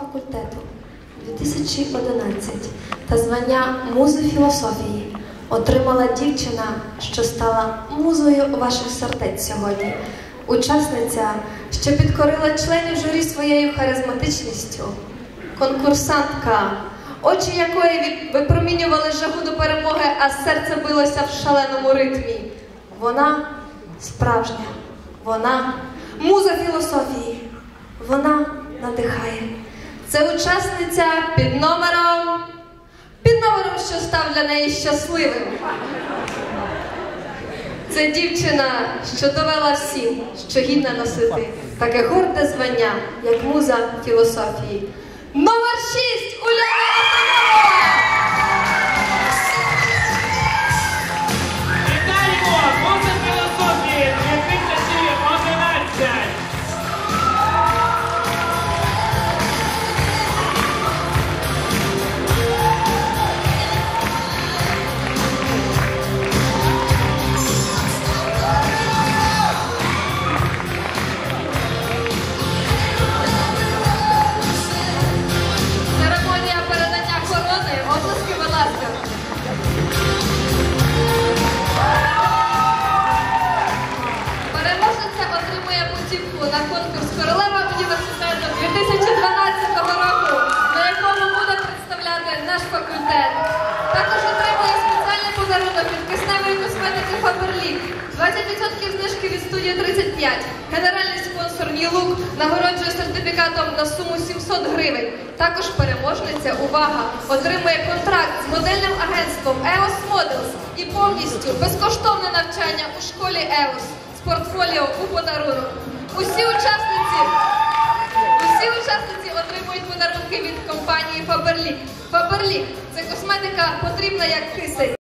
факультету 2011 та звання музи філософії отримала дівчина, що стала музою ваших сердець сьогодні. Учасниця, що підкорила членів журі своєю харизматичністю, конкурсантка, очі якої випромінювали жагу до перемоги, а серце билося в шаленому ритмі. Вона справжня, вона муза філософії, вона надихає. Це учасниця під номером, під номером, що став для неї щасливим. Це дівчина, що довела всім, що гідна носити таке горде звання, як муза філософії. Номер 6 Уляна на конкурс Королева університету 2012 року, на якому буде представляти наш факультет. Також отримує спеціальний подарунок від кисневої косметики Faberlic. 20% знижки від студії 35. Генеральний спонсор Нілук нагороджує сертифікатом на суму 700 гривень. Також переможниця, увага, отримує контракт з модельним агентством EOS Models і повністю безкоштовне навчання у школі EOS з портфоліо у подарунок. Усі учасниці, усі учасниці отримують подарунки від компанії Faberlic. Faberlic – це косметика потрібна як кисень.